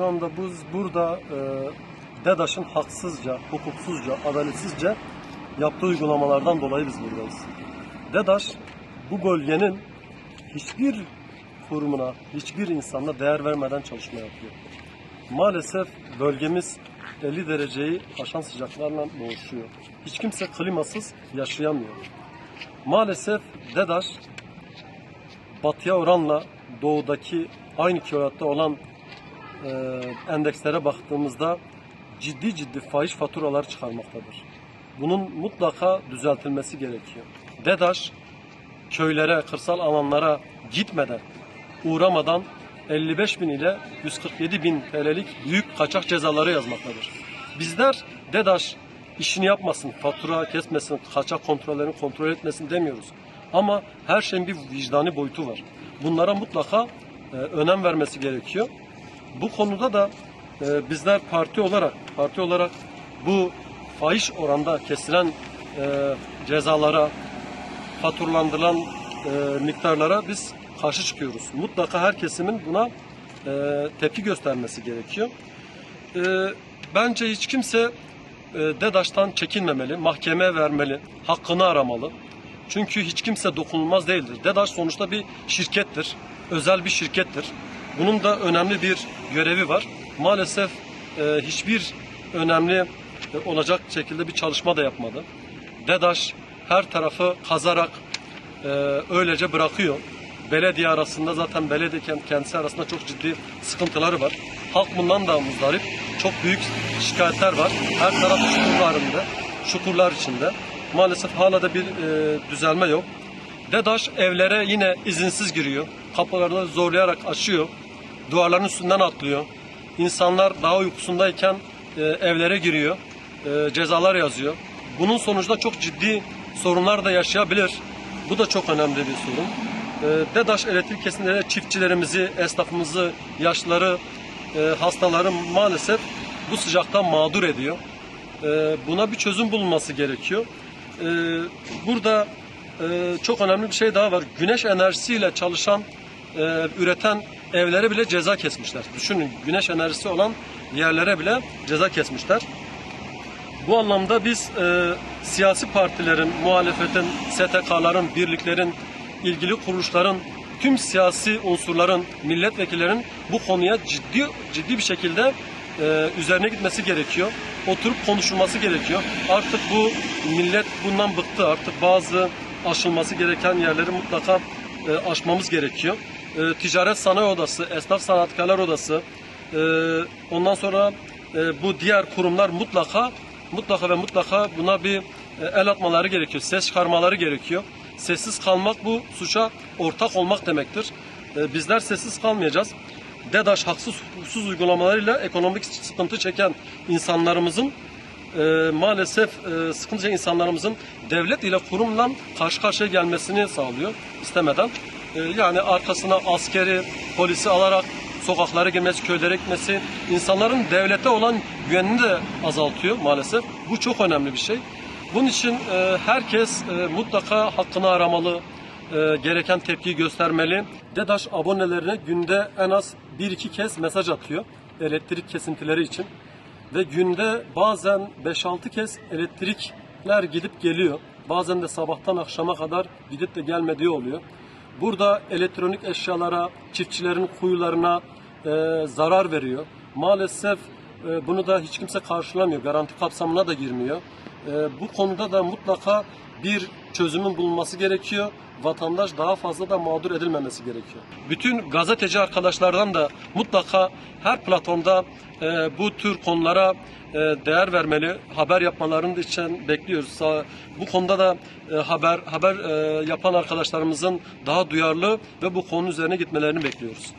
şu anda biz burada e, DEDAŞ'ın haksızca, hukuksuzca, adaletsizce yaptığı uygulamalardan dolayı biz buradayız. DEDAŞ bu bölgenin hiçbir kurumuna, hiçbir insanla değer vermeden çalışma yapıyor. Maalesef bölgemiz 50 dereceyi aşan sıcaklarla boğuşuyor. Hiç kimse klimasız yaşayamıyor. Maalesef DEDAŞ batıya oranla doğudaki aynı kilovatta olan e, endekslere baktığımızda ciddi ciddi fahiş faturalar çıkarmaktadır. Bunun mutlaka düzeltilmesi gerekiyor. DEDAŞ köylere, kırsal alanlara gitmeden, uğramadan 55 bin ile 147 bin TL'lik büyük kaçak cezaları yazmaktadır. Bizler DEDAŞ işini yapmasın, fatura kesmesin, kaçak kontrollerini kontrol etmesin demiyoruz. Ama her şeyin bir vicdani boyutu var. Bunlara mutlaka e, önem vermesi gerekiyor. Bu konuda da e, bizler parti olarak parti olarak bu fahiş oranda kesilen e, cezalara, faturalandırılan e, miktarlara biz karşı çıkıyoruz. Mutlaka her kesimin buna e, tepki göstermesi gerekiyor. E, bence hiç kimse e, DEDAŞ'tan çekinmemeli, mahkemeye vermeli, hakkını aramalı. Çünkü hiç kimse dokunulmaz değildir. DEDAŞ sonuçta bir şirkettir, özel bir şirkettir. Bunun da önemli bir görevi var. Maalesef e, hiçbir önemli e, olacak şekilde bir çalışma da yapmadı. DEDAŞ her tarafı kazarak e, öylece bırakıyor. Belediye arasında zaten belediye kend- kendisi arasında çok ciddi sıkıntıları var. Halk bundan da muzdarip. Çok büyük şikayetler var. Her taraf çukurlarında, çukurlar içinde. Maalesef hala da bir e, düzelme yok. DEDAŞ evlere yine izinsiz giriyor. Kapılarını zorlayarak açıyor. Duvarların üstünden atlıyor. İnsanlar daha uykusundayken e, evlere giriyor. E, cezalar yazıyor. Bunun sonucunda çok ciddi sorunlar da yaşayabilir. Bu da çok önemli bir sorun. E, DEDAŞ elektrik kesintileri çiftçilerimizi, esnafımızı, yaşlıları, e, hastaları maalesef bu sıcaktan mağdur ediyor. E, buna bir çözüm bulunması gerekiyor. E, burada e, çok önemli bir şey daha var. Güneş enerjisiyle çalışan, e, üreten evlere bile ceza kesmişler. Düşünün güneş enerjisi olan yerlere bile ceza kesmişler. Bu anlamda biz e, siyasi partilerin, muhalefetin, STK'ların, birliklerin, ilgili kuruluşların, tüm siyasi unsurların, milletvekillerin bu konuya ciddi ciddi bir şekilde e, üzerine gitmesi gerekiyor. Oturup konuşulması gerekiyor. Artık bu millet bundan bıktı. Artık bazı aşılması gereken yerleri mutlaka e, aşmamız gerekiyor. E, Ticaret Sanayi Odası, Esnaf Sanatkarlar Odası, e, ondan sonra e, bu diğer kurumlar mutlaka mutlaka ve mutlaka buna bir e, el atmaları gerekiyor. Ses çıkarmaları gerekiyor. Sessiz kalmak bu suça ortak olmak demektir. E, bizler sessiz kalmayacağız. DEDAŞ haksız hukuksuz uygulamalarıyla ekonomik sıkıntı çeken insanlarımızın e, maalesef e, sıkıntı çeken insanlarımızın devlet ile kurumla karşı karşıya gelmesini sağlıyor istemeden. E, yani arkasına askeri, polisi alarak sokaklara girmesi, köylere gitmesi, insanların devlete olan güvenini de azaltıyor maalesef. Bu çok önemli bir şey. Bunun için e, herkes e, mutlaka hakkını aramalı, e, gereken tepkiyi göstermeli. DEDAŞ abonelerine günde en az 1-2 kez mesaj atıyor elektrik kesintileri için. Ve günde bazen 5-6 kez elektrikler gidip geliyor. Bazen de sabahtan akşama kadar gidip de gelmediği oluyor. Burada elektronik eşyalara, çiftçilerin kuyularına e, zarar veriyor. Maalesef e, bunu da hiç kimse karşılamıyor. Garanti kapsamına da girmiyor. E, bu konuda da mutlaka bir çözümün bulunması gerekiyor. Vatandaş daha fazla da mağdur edilmemesi gerekiyor. Bütün gazeteci arkadaşlardan da mutlaka her platformda e, bu tür konulara e, değer vermeli, haber yapmalarını için bekliyoruz. Bu konuda da e, haber haber e, yapan arkadaşlarımızın daha duyarlı ve bu konu üzerine gitmelerini bekliyoruz.